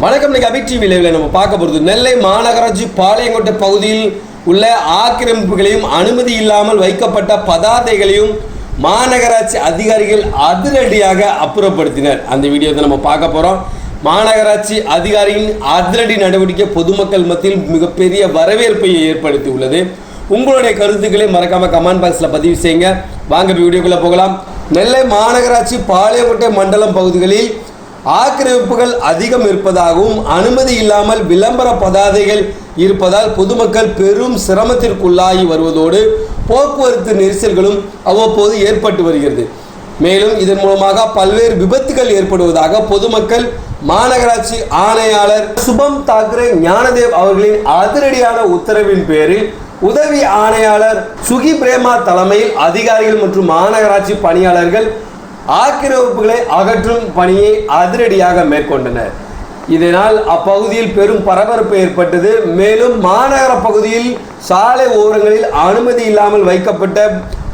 வணக்கம் இன்னைக்கு அபிக் டிவி லைவ்ல நம்ம பார்க்க போகிறது நெல்லை மாநகராட்சி பாளையங்கோட்டை பகுதியில் உள்ள ஆக்கிரமிப்புகளையும் அனுமதி இல்லாமல் வைக்கப்பட்ட பதாதைகளையும் மாநகராட்சி அதிகாரிகள் அதிரடியாக அப்புறப்படுத்தினர். அந்த வீடியோ நம்ம பார்க்க போகிறோம் மாநகராட்சி அதிகாரியின் அதிரடி நடவடிக்கை பொதுமக்கள் மத்தியில் மிகப்பெரிய வரவேற்பை ஏற்படுத்தி உள்ளது உங்களுடைய கருத்துக்களை மறக்காம கமெண்ட் பாக்ஸில் பதிவு செய்யுங்க. வாங்க வீடியோக்குள்ள போகலாம். நெல்லை மாநகராட்சி பாளையங்கோட்டை மண்டலம் பகுதிகளில் ஆக்கிரமிப்புகள் அதிகம் இருப்பதாகவும் அனுமதி இல்லாமல் விளம்பர பதாதைகள் இருப்பதால் பொதுமக்கள் பெரும் சிரமத்திற்குள்ளாகி வருவதோடு போக்குவரத்து நெரிசல்களும் அவ்வப்போது ஏற்பட்டு வருகிறது. மேலும் இதன் மூலமாக பல்வேறு விபத்துகள் ஏற்படுவதாக பொதுமக்கள் மாநகராட்சி ஆணையாளர் சுபம் தாக்கரே ஞானதேவ் அவர்களின் அதிரடியான உத்தரவின் பேரில் உதவி ஆணையாளர் சுகி பிரேமா தலைமையில் அதிகாரிகள் மற்றும் மாநகராட்சி பணியாளர்கள் ஆக்கிரமிப்புகளை அகற்றும் பணியை அதிரடியாக மேற்கொண்டனர். இதனால் அப்பகுதியில் பெரும் பரபரப்பு ஏற்பட்டது. மேலும் மாநகர பகுதியில் சாலை ஓரங்களில் அனுமதி இல்லாமல் வைக்கப்பட்ட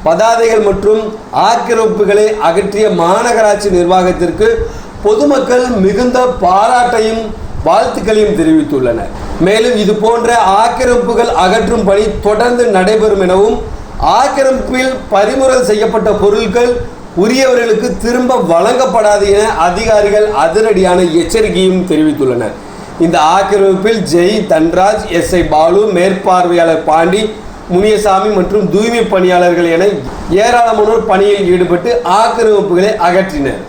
பதாதைகள் மற்றும் ஆக்கிரமிப்புகளை அகற்றிய மாநகராட்சி நிர்வாகத்திற்கு பொதுமக்கள் மிகுந்த பாராட்டையும் வாழ்த்துக்களையும் தெரிவித்துள்ளனர். மேலும் இது போன்ற ஆக்கிரமிப்புகள் அகற்றும் பணி தொடர்ந்து நடைபெறும் எனவும் ஆக்கிரமிப்பில் பறிமுதல் செய்யப்பட்ட பொருட்கள் உரியவர்களுக்கு திரும்ப வழங்கப்படாது என அதிகாரிகள் அதிரடியான எச்சரிக்கையும் தெரிவித்துள்ளனர். இந்த ஆக்கிரமிப்பில் ஜெய் தன்ராஜ் எஸ் ஐ பாலு மேற்பார்வையாளர் பாண்டி முனியசாமி மற்றும் தூய்மை பணியாளர்கள் என ஏராளமானோர் பணியில் ஈடுபட்டு ஆக்கிரமிப்புகளை அகற்றினர்.